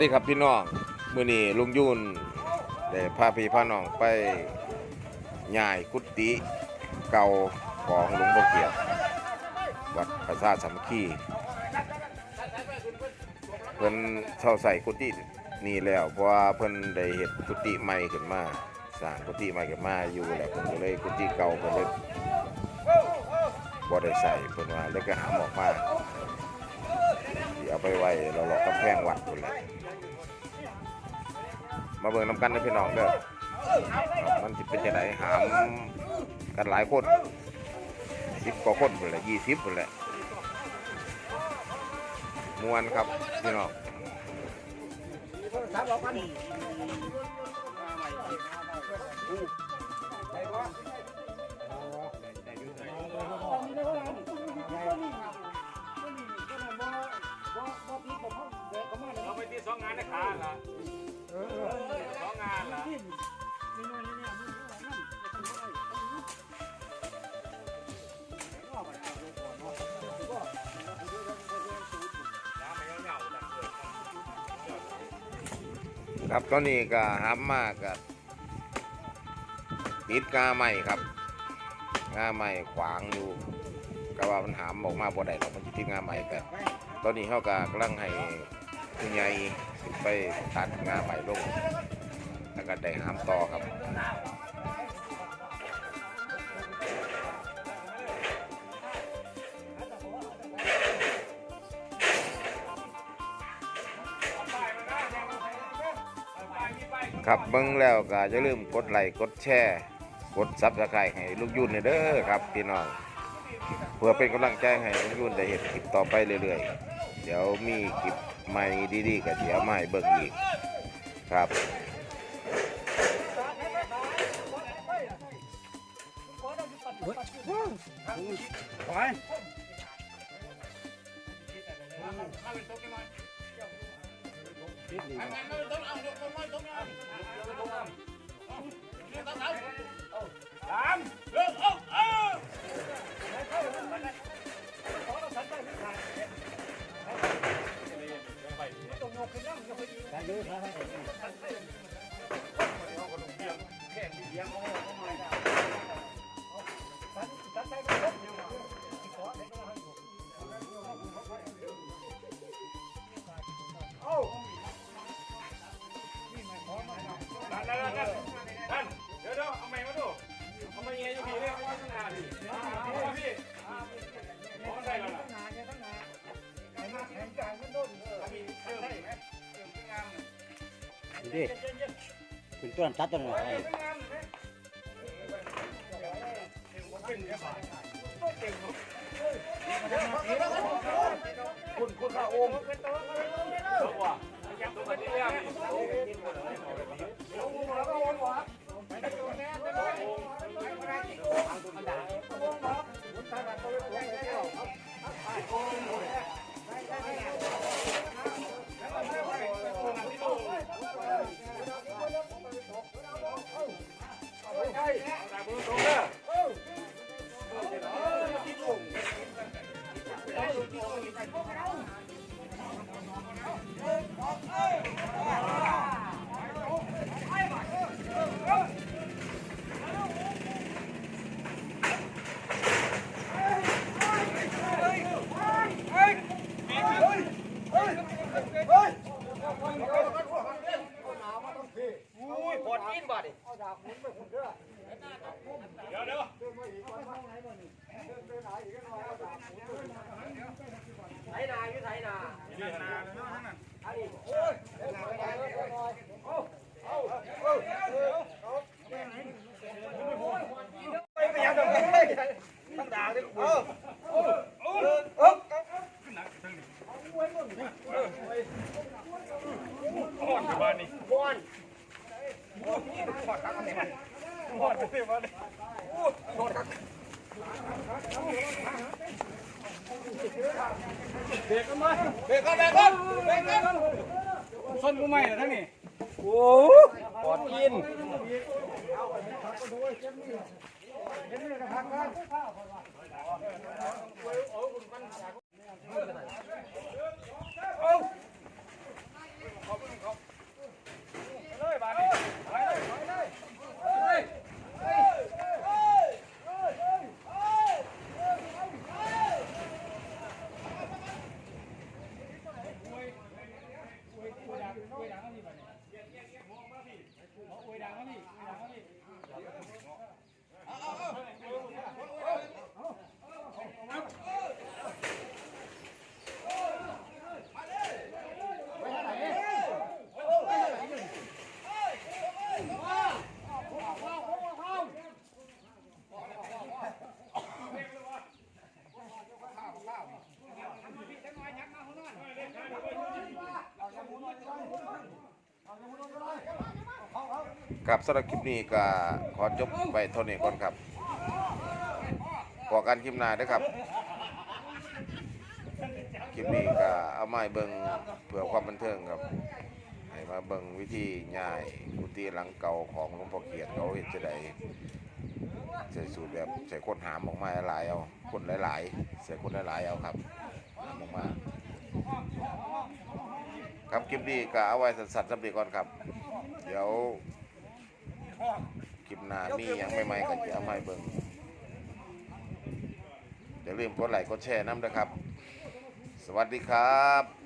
สดีครับพี่น้องมื้อนี้ลุงยุนได้พาพี่พาน้องไปย่ายกุฏิเก่าของหลวงพ่อเกียรติวัดประสาทสามัคคีเพิ่นเช่าใส่กุฏินี่แล้วเพราะว่าเพิ่นได้เฮ็ดกุฏิใหม่ขึ้นมาสร้างกุฏิใหม่ขึ้นมาอยู่แล้วเพิ่นก็เลยกุฏิเก่าเพิ่นเลยบ่ได้ใส่เพิ่นว่าเลยก็หามออกมาเอาไปไว้เราหลอกกำแพงวัดพุ่นแหละ มาเบิ่งนำกันนะพี่น้องเด้อมันสิเป็นจังไดหามกันหลายคนสิบกว่าคนพุ่นแหละยี่สิบพุ่นแหละมวนครับพี่น้องเราไปที่สองงานนะขาล ครับตอนนี้ก็หามมากกับติดกาใหม่ครับงาใหม่ขวางอยู่ก็ว่ามันหามออกมาบ่ได้หรอกมันสิติดงาใหม่กันตอนนี้เขาก็กำลังให้ผู้ใหญ่ขึ้นไปตัดงาใหม่ลงแล้วก็ได้หามต่อครับ ครับเบิ่งแล้วก็อย่าลืมกดไลค์กดแชร์กดซับสไครต์ให้ลูกยุ่นเด้อครับพี่น้องเพื่อเป็นกำลังใจให้ลูกยุ่นได้เห็นคลิปต่อไปเรื่อยๆ เดี๋ยวมีคลิปใหม่ดีๆก็เดี๋ยวให้เบิ่งอีกครับ สามเริ่มเอาเอานั่น ดิคุณต้นตัดต้นอะไรคุณคุณข้าองค์ตัวว่ะตัวไป Bravo, ที่เรื่องอุ้ยปวดกินบ่ดิเดี๋ยวเดี๋ยวไถนาอยู่ไถนานี่นาพอดบ้านนี่พอดพอดพอดครับพอดไปบ้านนี่พอดครับ เบรกกันมาเบรกกันเบรกกันเบรกกันส้นกูไม่เหรอทั้งนี้โอ้ปอดกินครับ สำหรับคลิปนี้ก็ขอจบไปเท่านี้ก่อนครับพอกันคลิปหน้าเด้ครับคลิปนี้ก็เอาไม้เบิงเพื่อความบันเทิงครับให้มาเบิงวิธีย้ายกุฏิหลังเก่าของหลวงพ่อเขียนเขาเห็นจะได้ใส่สูตรแบบใส่คนหามออกมาหลายเอาคนหลายๆใส่คนหลายๆเอาครับหามออกมา ครับคลิปนี้ก็เอาไว้สัตว์ๆสำเร็จก่อนครับ เดี๋ยว คลิปหน้ามีอย่างใหม่ๆก็จะเอามาให้เบิ่งอย่าลืมกดไลค์กดแชร์น้ำนะครับ สวัสดีครับ